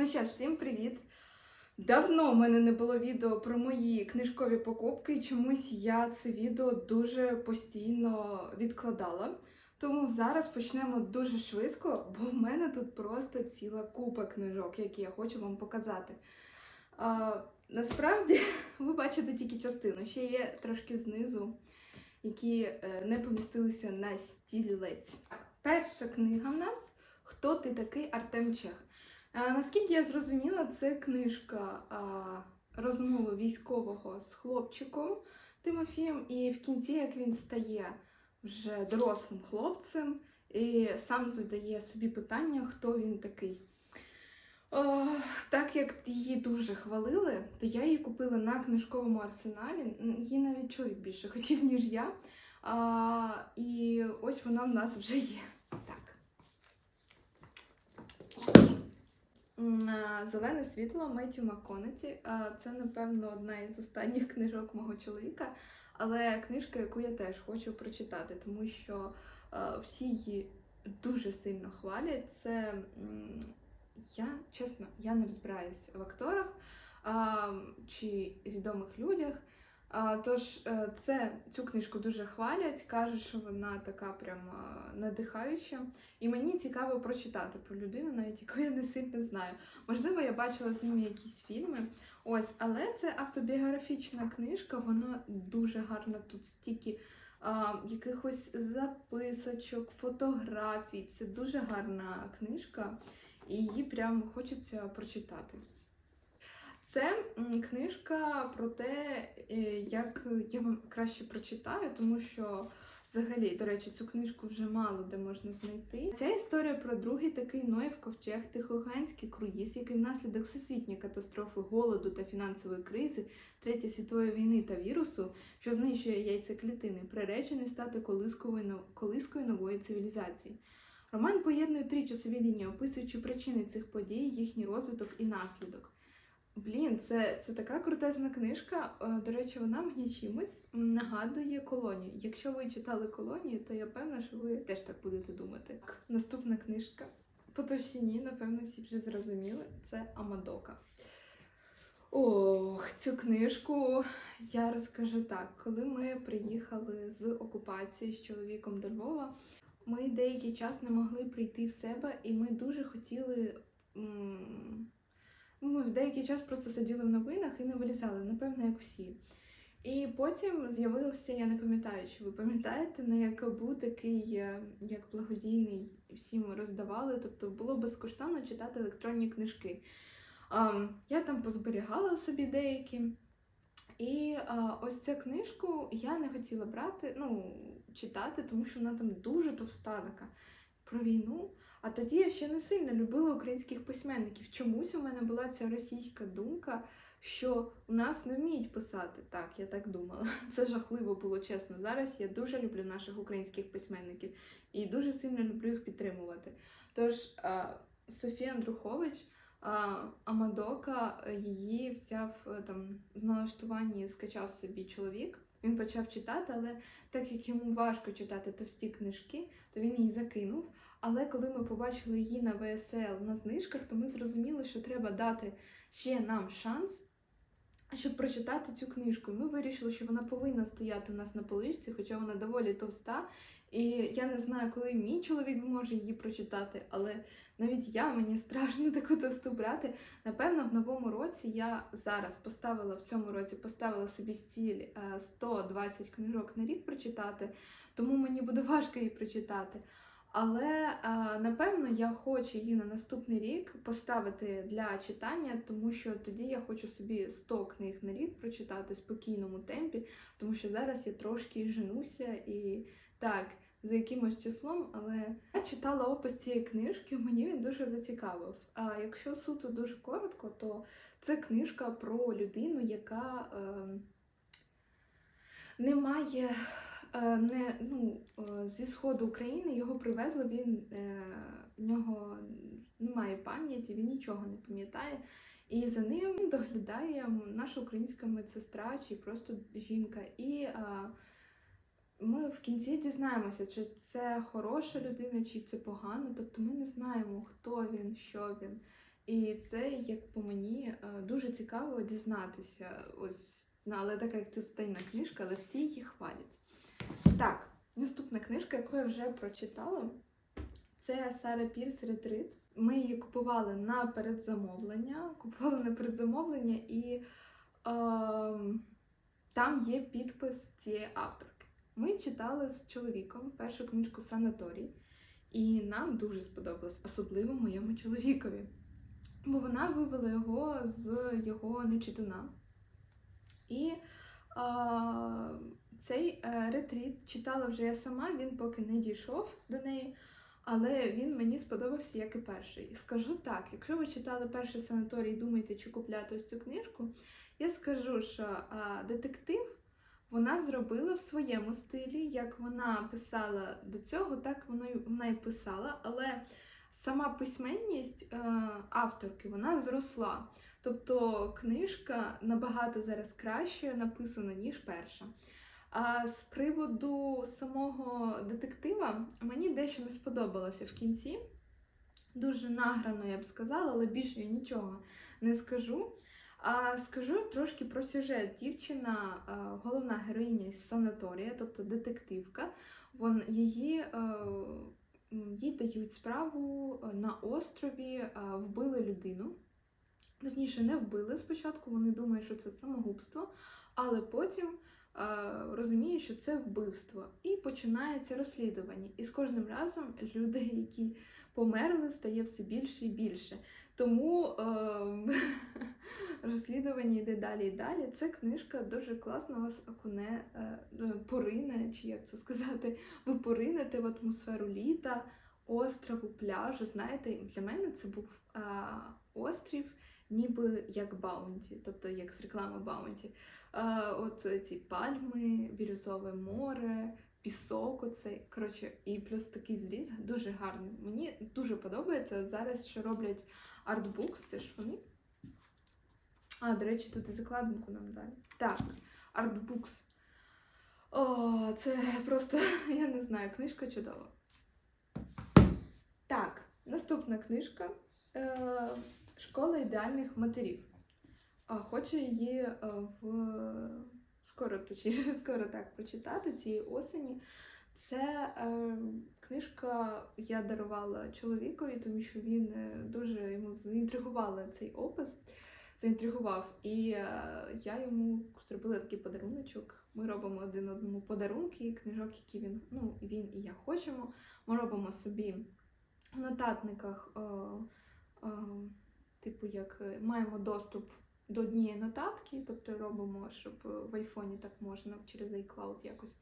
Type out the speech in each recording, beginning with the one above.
Ну що ж, всім привіт! Давно в мене не було відео про мої книжкові покупки, і чомусь я це відео дуже постійно відкладала. Тому зараз почнемо дуже швидко, бо в мене тут просто ціла купа книжок, які я хочу вам показати. А, насправді, ви бачите тільки частину, ще є трошки знизу, які е, не помістилися на стілець. Перша книга в нас Хто ти такий Артем Чех? Е, Наскільки я зрозуміла, це книжка розмови військового з хлопчиком Тимофієм, і в кінці, як він стає вже дорослим хлопцем і сам задає собі питання, хто він такий. О, так як її дуже хвалили, то я її купила на книжковому арсеналі. Її навіть чоловік більше хотів, ніж я. А, і ось вона в нас вже є. Так. Зелене світло Меттю Макконеті. Це, напевно, одна із останніх книжок мого чоловіка, але книжка, яку я теж хочу прочитати, тому що всі її дуже сильно хвалять. Це я, чесно, я не розбираюсь в акторах чи відомих людях. Тож е, це цю книжку дуже хвалять, кажуть, що вона така прям надихаюча. І мені цікаво прочитати про людину, навіть яку я не сильно знаю. Можливо, я бачила з ними якісь фільми. Ось, але це автобіографічна книжка, вона дуже гарна. Тут стільки а, якихось записочок, фотографій. Це дуже гарна книжка, і її прям хочеться прочитати. Це книжка про те, е, як я вам краще прочитаю, тому що взагалі, до речі, цю книжку вже мало де можна знайти. Ця історія про другий такий Ноєв ковчег, Тихоокеанський круїз, який внаслідок всесвітньої катастрофи, голоду та фінансової кризи, Третьої світової війни та вірусу, що знищує яйцеклітини, приречений стати колискою, колискою нової цивілізації. Роман поєднує три часові лінії, описуючи причини цих подій, їхній розвиток і наслідок. Блін, це, це така крутезна книжка. Е, До речі, вона мені чимось нагадує колонію. Якщо ви читали колонію, то я певна, що ви теж так будете думати. Наступна книжка. По товщині, напевно, всі вже зрозуміли. Це Амадока. Ох, цю книжку я розкажу так. Коли ми приїхали з окупації з чоловіком до Львова, ми деякий час не могли прийти в себе, і ми дуже хотіли. м, ми в деякий час просто сиділи в новинах і не вилізали, напевно, як всі. І потім з'явився, я не пам'ятаю, чи ви пам'ятаєте, на ЯКБУ такий, е, як благодійний, всім роздавали, тобто було безкоштовно читати електронні книжки. Я там позберігала собі деякі. І ось цю книжку я не хотіла брати, ну, читати, тому що вона там дуже товста така про війну. А тоді я ще не сильно любила українських письменників. Чомусь у мене була ця російська думка, що у нас не вміють писати. Так, я так думала. Це жахливо було чесно. Зараз я дуже люблю наших українських письменників і дуже сильно люблю їх підтримувати. Тож Софія Андрухович. Амадока її взяв е, там в налаштуванні, скачав собі чоловік. Він почав читати, але так як йому важко читати товсті книжки, то він її закинув. Але коли ми побачили її на ВСЛ на знижках, то ми зрозуміли, що треба дати ще нам шанс, щоб прочитати цю книжку. Ми вирішили, що вона повинна стояти у нас на поличці, хоча вона доволі товста. І я не знаю, коли мій чоловік зможе її прочитати, але навіть я мені страшно таку тосту брати. Напевно, в новому році я зараз поставила в цьому році поставила собі стіль е, 120 книжок на рік прочитати, тому мені буде важко її прочитати. Але е, напевно я хочу її на наступний рік поставити для читання, тому що тоді я хочу собі 100 книг на рік прочитати в спокійному темпі, тому що зараз я трошки женуся і так, за якимось числом, але я читала опис цієї книжки, мені він дуже зацікавив. А якщо суто дуже коротко, то це книжка про людину, яка е, не має не, ну, е, зі сходу України його привезли, він е, в нього немає пам'яті, він нічого не пам'ятає. І за ним доглядає наша українська медсестра чи просто жінка. І е, ми в кінці дізнаємося, чи це хороша людина, чи це погано. Тобто ми не знаємо, хто він, що він. І це, як по мені, е, дуже цікаво дізнатися. Ось, ну, але така як це стайна книжка, але всі її хвалять. Так, наступна книжка, яку я вже прочитала, це Сара Пірс Ретрит. Ми її купували на передзамовлення. Купували на передзамовлення, і е, там є підпис цієї авторки. Ми читали з чоловіком першу книжку Санаторій, і нам дуже сподобалось, особливо моєму чоловікові. Бо вона вивела його з його нечитуна. І а, цей е, ретріт читала вже я сама, він поки не дійшов до неї, але він мені сподобався як і перший. І скажу так: якщо ви читали перший санаторій і думаєте, чи купляти ось цю книжку, я скажу, що а, детектив вона зробила в своєму стилі, як вона писала до цього, так вона і писала, але сама письменність е, авторки вона зросла. Тобто книжка набагато зараз краще написана, ніж перша. А з приводу самого детектива мені дещо не сподобалося в кінці. Дуже награно, я б сказала, але більше я нічого не скажу. А скажу трошки про сюжет. Дівчина, е, головна героїня із санаторія, тобто детективка, вон, її, е, їй дають справу е, на острові, вбили людину. Точніше, не вбили спочатку, вони думають, що це самогубство, але потім розуміють, що це вбивство. І починається розслідування. І з кожним разом людей, які померли, стає все більше і більше. Тому е, розслідування йде далі і далі. Це книжка дуже класно вас окуне, е, е, порине, чи як це сказати, ви поринете в атмосферу літа, острову, пляжу. Знаєте, для мене це був е, острів, ніби як Баунті, тобто як з реклами Баунті. Е, от ці пальми, бірюзове море. Пісок, оцей, коротше, і плюс такий зріз дуже гарний. Мені дуже подобається зараз, що роблять артбукс, це ж вони. А, до речі, тут і закладинку нам далі. Так, артбукс. О, це просто, я не знаю, книжка чудова. Так, наступна книжка е, Школа ідеальних матерів. Хочу її е, в скоро, точніше, скоро так прочитати цієї осені. Це е, книжка я дарувала чоловікові, тому що він е, дуже йому заінтригувала цей опис, заінтригував. І е, я йому зробила такий подаруночок. Ми робимо один одному подарунки, книжок, які він, ну, він і я хочемо. Ми робимо собі в нотатниках, е, е, типу, як е, маємо доступ до однієї нотатки, тобто робимо, щоб в айфоні так можна через iCloud якось.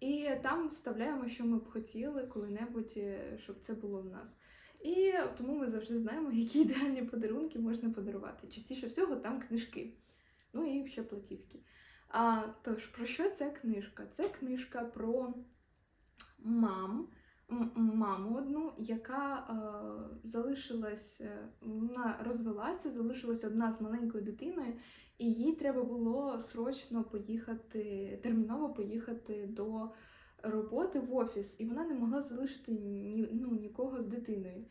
І там вставляємо, що ми б хотіли коли-небудь, е, щоб це було в нас. І тому ми завжди знаємо, які ідеальні подарунки можна подарувати. Частіше всього там книжки, ну і ще платівки. А, тож, про що ця книжка? Це книжка про мам, маму одну, яка е, залишилась, е, вона розвелася, залишилась одна з маленькою дитиною, і їй треба було срочно поїхати, терміново поїхати до роботи в офіс, і вона не могла залишити ні, ну, нікого з дитиною.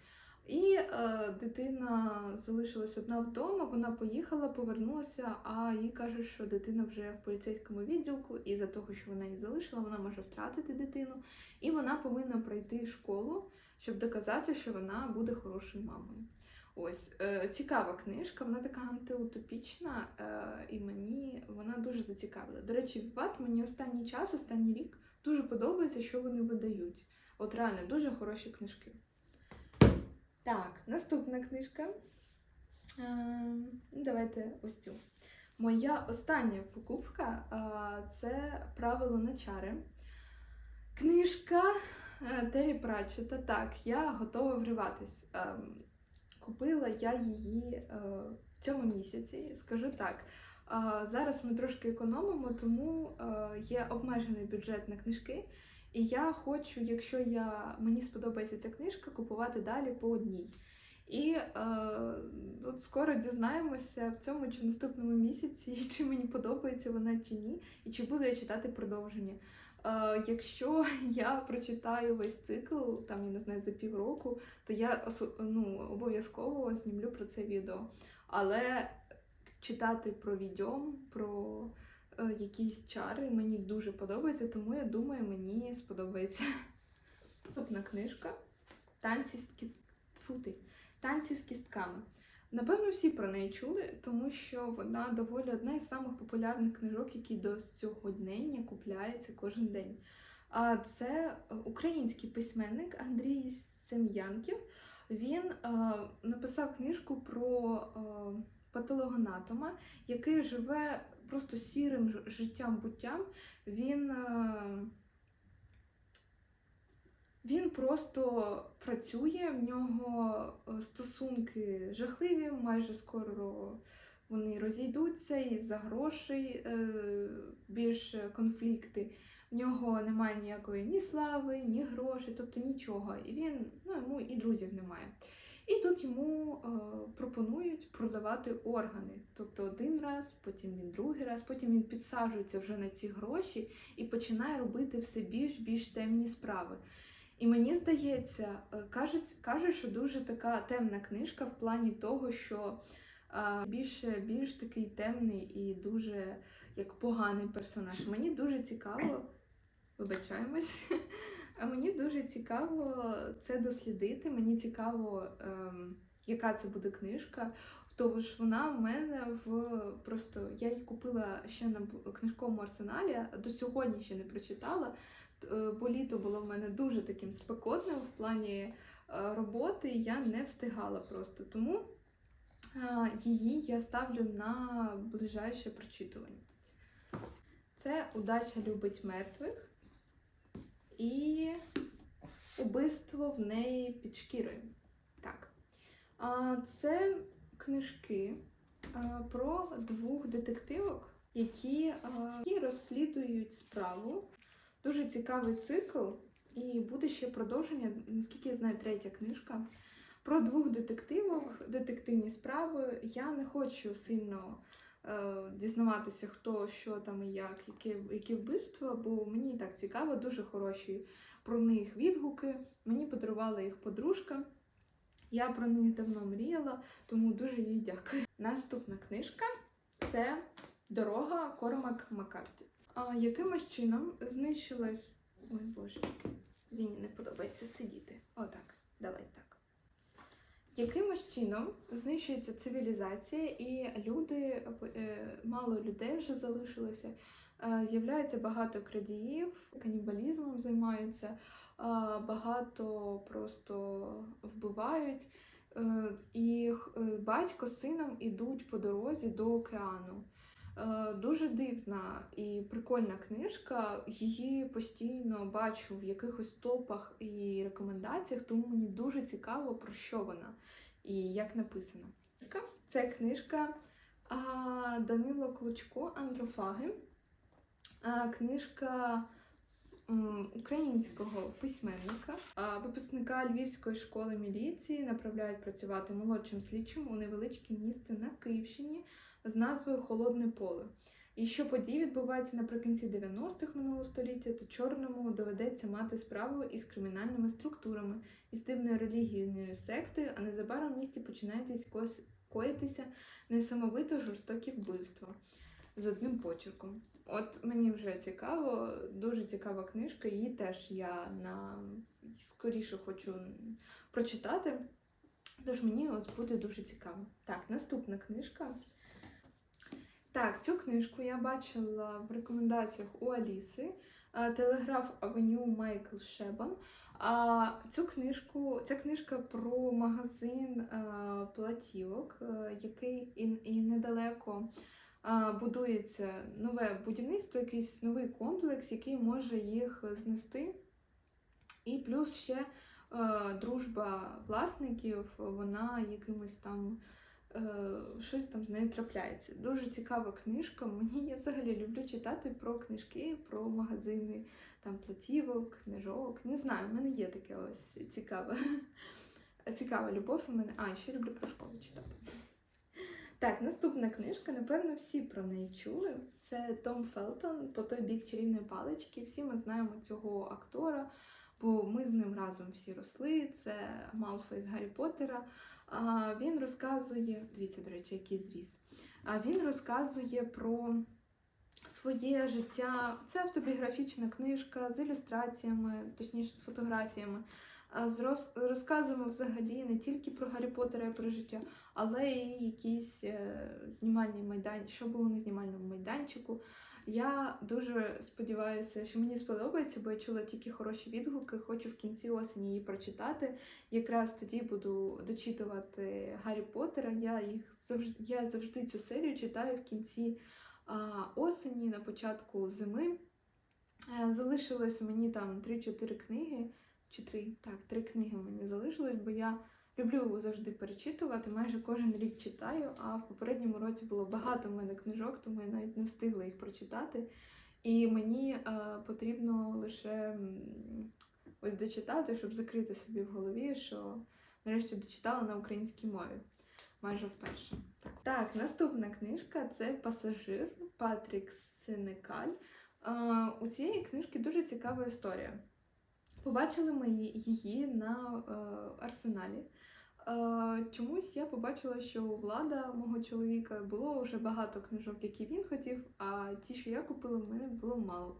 І е, дитина залишилась одна вдома, вона поїхала, повернулася, а їй кажуть, що дитина вже в поліцейському відділку, і за того, що вона її залишила, вона може втратити дитину, і вона повинна пройти школу, щоб доказати, що вона буде хорошою мамою. Ось е, цікава книжка, вона така антиутопічна, е, і мені вона дуже зацікавила. До речі, Ват мені останній час, останній рік дуже подобається, що вони видають. От реально дуже хороші книжки. Так, наступна книжка. Е, давайте ось цю. Моя остання покупка е, це Правило на чари. Книжка е, Террі Пратчета. Так, я готова вриватись. Купила я її в цьому місяці. Скажу так. зараз ми трошки економимо, тому є обмежений бюджет на книжки. І я хочу, якщо я, мені сподобається ця книжка, купувати далі по одній. І е, от скоро дізнаємося в цьому чи в наступному місяці, чи мені подобається вона чи ні, і чи буду я читати продовження. Е, якщо я прочитаю весь цикл, там я не знаю за півроку, то я ну, обов'язково знімлю про це відео. Але читати про відьом, про якісь чари мені дуже подобається, тому я думаю, мені сподобається. Наступна книжка Танці з кі... Фу. Танці з кістками. Напевно, всі про неї чули, тому що вона доволі одна із самих популярних книжок, які до сьогодення купляються кожен день. А це е, український письменник Андрій Сем'янків. Він е, написав книжку про е, патологоанатома, який живе просто сірим життям буттям. Він, е, він просто працює, в нього е, стосунки жахливі, майже скоро вони розійдуться із-за грошей, е, більш конфлікти. В нього немає ніякої ні слави, ні грошей, тобто нічого. І він, ну йому і друзів немає. І тут йому е, пропонують продавати органи. Тобто один раз, потім він другий раз, потім він підсаджується вже на ці гроші і починає робити все більш більш темні справи. І мені здається, е, кажуть, каже, що дуже така темна книжка в плані того, що е, більше більш такий темний і дуже як поганий персонаж. Мені дуже цікаво, вибачаємось. А мені дуже цікаво це дослідити. Мені цікаво, ем, яка це буде книжка. Тому ж вона в мене в просто я її купила ще на книжковому арсеналі, до сьогодні ще не прочитала. Е, Бо літо було в мене дуже таким спекотним в плані е, роботи, я не встигала просто. Тому е, її я ставлю на ближайше прочитування. Це Удача любить мертвих і убивство в неї під шкірою. Так. Це книжки про двох детективок, які, розслідують справу. Дуже цікавий цикл, і буде ще продовження, наскільки я знаю, третя книжка. Про двох детективок, детективні справи. Я не хочу сильно дізнаватися, хто що там і як, яке, які вбивства, бо мені так цікаво, дуже хороші про них відгуки. Мені подарувала їх подружка. Я про них давно мріяла, тому дуже їй дякую. Наступна книжка це Дорога Кормак Маккарті. А, якимось чином знищилась. Ой боже, Віні не подобається сидіти. Отак, давай так. Якимось чином знищується цивілізація, і люди, е, мало людей вже залишилося. Е, З'являється багато крадіїв, канібалізмом займаються, е, багато просто вбивають. І батько з сином ідуть по дорозі до океану. Е, Дуже дивна і прикольна книжка. Її постійно бачу в якихось топах і рекомендаціях, тому мені дуже цікаво, про що вона і як написано. Це книжка Данило Клочко Андрофаги. Книжка українського письменника, випускника Львівської школи міліції направляють працювати молодшим слідчим у невеличке місце на Київщині з назвою Холодне поле. І що події відбуваються наприкінці 90-х минулого століття, то чорному доведеться мати справу із кримінальними структурами, із дивною релігійною сектою, а незабаром в місті починають коїтися несамовито жорстокі вбивства з одним почерком. От мені вже цікаво, дуже цікава книжка, її теж я на скоріше хочу прочитати. Тож мені ось буде дуже цікаво. Так, наступна книжка. Так, цю книжку я бачила в рекомендаціях у Аліси. е, Телеграф Авеню Майкл Шебан. Цю книжку, ця книжка про магазин е, платівок, е, який і, недалеко будується нове будівництво, якийсь новий комплекс, який може їх знести. І плюс ще дружба власників, вона якимось там щось там з нею трапляється. Дуже цікава книжка. Мені я взагалі люблю читати про книжки, про магазини там платівок, книжок. Не знаю, в мене є таке ось цікаве. Цікава любов у мене. А, ще люблю про школу читати. Так, наступна книжка, напевно, всі про неї чули. Це Том Фелтон по той бік чарівної палички. Всі ми знаємо цього актора, бо ми з ним разом всі росли. Це Малфой з Гаррі Поттера. Він розказує, дивіться, до речі, який зріс. Він розказує про своє життя. Це автобіографічна книжка з ілюстраціями, точніше, з фотографіями, з роз- розказами взагалі не тільки про Гаррі Поттера і про життя, але і якісь е, знімальні майданчики, що було на знімальному майданчику. Я дуже сподіваюся, що мені сподобається, бо я чула тільки хороші відгуки. Хочу в кінці осені її прочитати. Якраз тоді буду дочитувати Гаррі Поттера. Я їх завжди я завжди цю серію читаю в кінці а, осені, на початку зими. Е, Залишилось мені там 3-4 книги, чи 3, так, 3 книги мені залишилось, бо я люблю завжди перечитувати, майже кожен рік читаю, а в попередньому році було багато в мене книжок, тому я навіть не встигла їх прочитати. І мені е, потрібно лише ось дочитати, щоб закрити собі в голові, що нарешті дочитала на українській мові. Майже вперше. Так, так наступна книжка це Пасажир Патрік Сенекаль. Е, у цієї книжки дуже цікава історія. Побачили ми її- на е, арсеналі. Е, чомусь я побачила, що у влада мого чоловіка було вже багато книжок, які він хотів, а ті, що я купила, в мене було мало.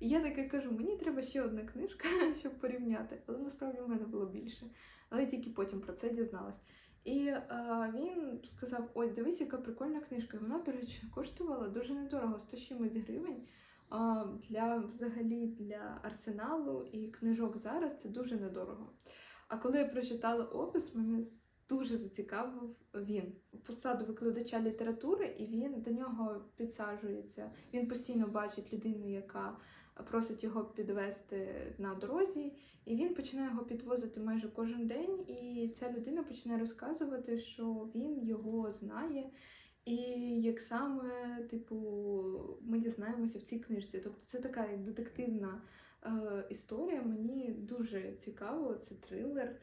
І я таке кажу: мені треба ще одна книжка, щоб порівняти. Але насправді в мене було більше. Але тільки потім про це дізналась. І е, він сказав: ось дивись, яка прикольна книжка. Вона, до речі, коштувала дуже недорого, 100 чимось гривень. А, для взагалі для арсеналу і книжок зараз це дуже недорого. А коли я прочитала опис, мене дуже зацікавив він. Посаду викладача літератури, і він до нього підсаджується. Він постійно бачить людину, яка просить його підвести на дорозі, і він починає його підвозити майже кожен день. І ця людина починає розказувати, що він його знає. І як саме, типу, ми дізнаємося в цій книжці. Тобто це така як детективна історія. Мені дуже цікаво, це трилер.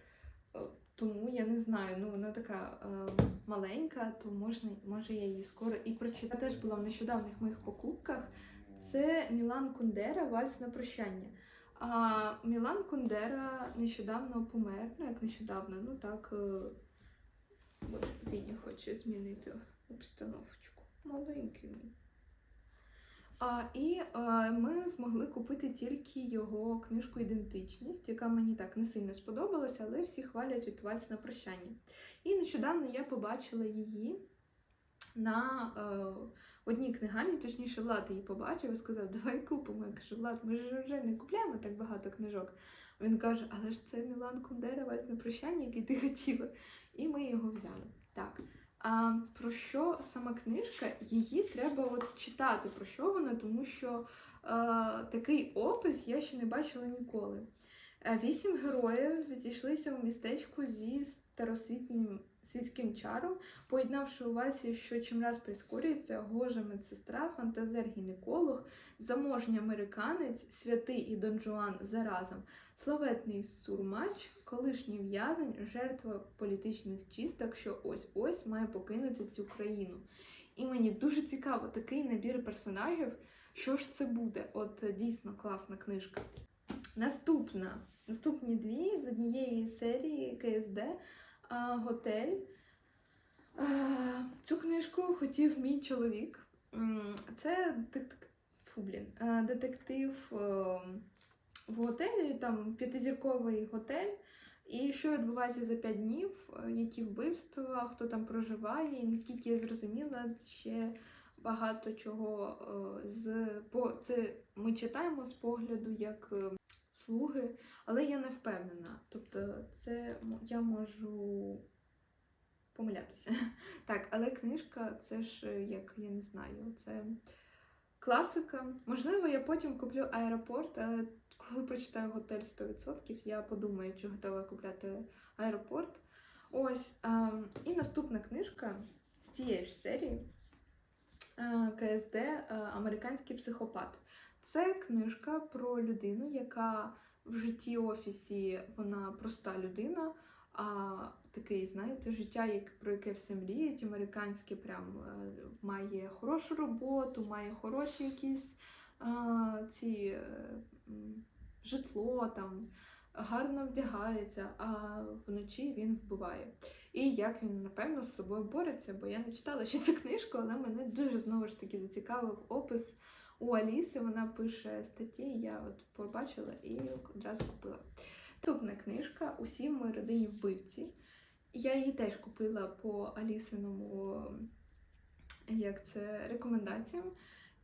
Е, Тому я не знаю, ну вона така е, маленька, то можна, може я її скоро і прочитаю. Теж була в нещодавних моїх покупках. Це Мілан Кундера Вальс на прощання. А Мілан Кундера нещодавно помер, ну як нещодавно, ну так. Е, він хоче змінити обстановочку. Маленький. І е, ми змогли купити тільки його книжку Ідентичність, яка мені так не сильно сподобалася, але всі хвалять вальс на прощання. І нещодавно я побачила її на е, одній книгарні, точніше, Влад її побачив і сказав, давай купимо. Я кажу, Влад, ми ж вже не купляємо так багато книжок. Він каже, але ж це Мілан Кундера вальс на прощання, який ти хотіла. І ми його взяли. Так. А про що сама книжка? Її треба от читати, про що вона, тому що е, такий опис я ще не бачила ніколи. Е, Вісім героїв зійшлися у містечку зі старосвітнім світським чаром, поєднавши у вальсі, що чимраз прискорюється, гожа медсестра, фантазер-гінеколог, заможній американець, святий і Дон Жуан заразом, славетний сурмач, колишній в'язень, жертва політичних чисток, що ось-ось має покинути цю країну. І мені дуже цікаво такий набір персонажів. Що ж це буде? От дійсно класна книжка. Наступна. Наступні дві з однієї серії КСД Готель. Цю книжку хотів мій чоловік. Це Фу, блін, детектив в готелі, там п'ятизірковий готель. І що відбувається за 5 днів, е, які вбивства, хто там проживає, і наскільки я зрозуміла, ще багато чого е, з по це ми читаємо з погляду як е, слуги, але я не впевнена. Тобто, це я можу помилятися. Так, але книжка це ж е, як я не знаю, це класика. Можливо, я потім куплю аеропорт, але коли прочитаю готель 100%, я подумаю, чи готова купляти аеропорт. Ось. ем, і наступна книжка з цієї ж серії е, КСД е, Американський психопат. Це книжка про людину, яка в житті офісі вона проста людина, а такий, знаєте, життя, як про яке все мріють, американське, прям е, має хорошу роботу, має хороші якісь е, ці е, житло там. Гарно вдягається, а вночі він вбиває. І як він, напевно, з собою бореться, бо я не читала ще цю книжку, але мене дуже знову ж таки зацікавив опис у Аліси. Вона пише статті, я от побачила і одразу купила. Наступна книжка Усі в моїй родині вбивці. Я її теж купила по Алісиному як це, рекомендаціям.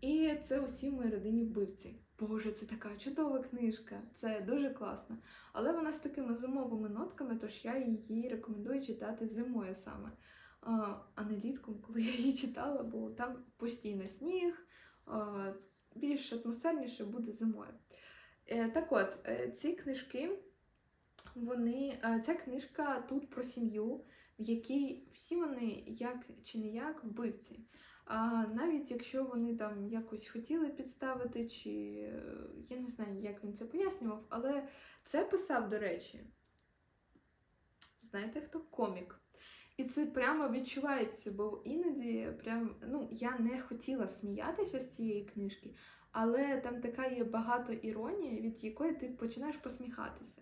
І це усі в моїй родині вбивці. Боже, це така чудова книжка, це дуже класно. Але вона з такими зимовими нотками, тож я її рекомендую читати зимою саме, а не літком, коли я її читала, бо там постійно сніг, більш атмосферніше буде зимою. Е, Так от, е, ці книжки, вони, е, ця книжка тут про сім'ю, в якій всі вони як чи не як вбивці. А навіть якщо вони там якось хотіли підставити, чи я не знаю, як він це пояснював, але це писав, до речі, знаєте хто? Комік. І це прямо відчувається, бо іноді прям, ну, я не хотіла сміятися з цієї книжки, але там така є багато іронії, від якої ти починаєш посміхатися.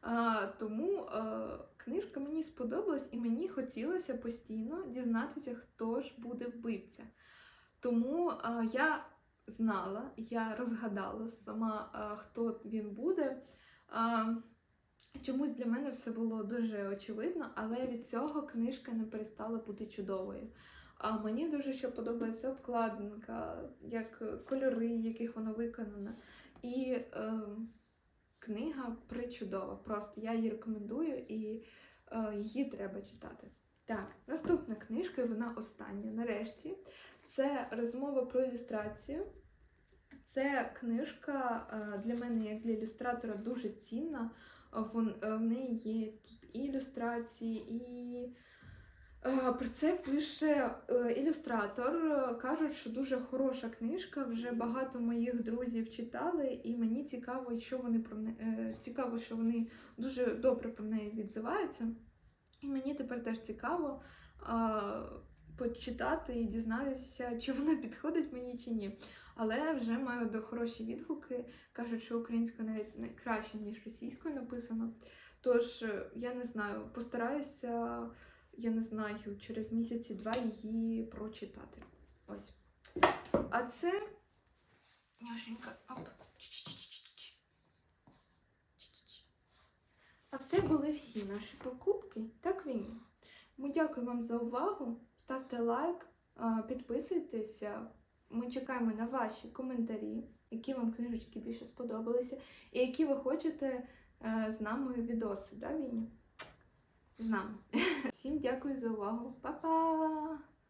А, тому а, книжка мені сподобалась, і мені хотілося постійно дізнатися, хто ж буде вбивця. Тому а, я знала, я розгадала сама, а, хто він буде. А, чомусь для мене все було дуже очевидно, але від цього книжка не перестала бути чудовою. А мені дуже ще подобається обкладинка, як кольори, яких вона виконана. І е, книга причудова. Просто я її рекомендую і е, її треба читати. Так, наступна книжка, вона остання. Нарешті, це розмова про ілюстрацію. Це книжка е, для мене, як для ілюстратора, дуже цінна. Е, в неї є тут і ілюстрації, і е, про це пише е, ілюстратор. Кажуть, що дуже хороша книжка. Вже багато моїх друзів читали, і мені цікаво, що вони про не... цікаво, що вони дуже добре про неї відзиваються. І мені тепер теж цікаво почитати і дізнатися, чи вона підходить мені чи ні. Але вже маю хороші відгуки. Кажуть, що українською навіть не краще, ніж російською написано. Тож, е, я не знаю, постараюся, я не знаю, через місяці два її прочитати. Ось. А це. Няшенька. Оп. А це були всі наші покупки та квіні. Ми дякуємо вам за увагу. Ставте лайк, а, підписуйтеся. Ми чекаємо на ваші коментарі, які вам книжечки більше сподобалися, і які ви хочете е, з нами відоси, да, Віні? З нами. Всім дякую за увагу. Па-па!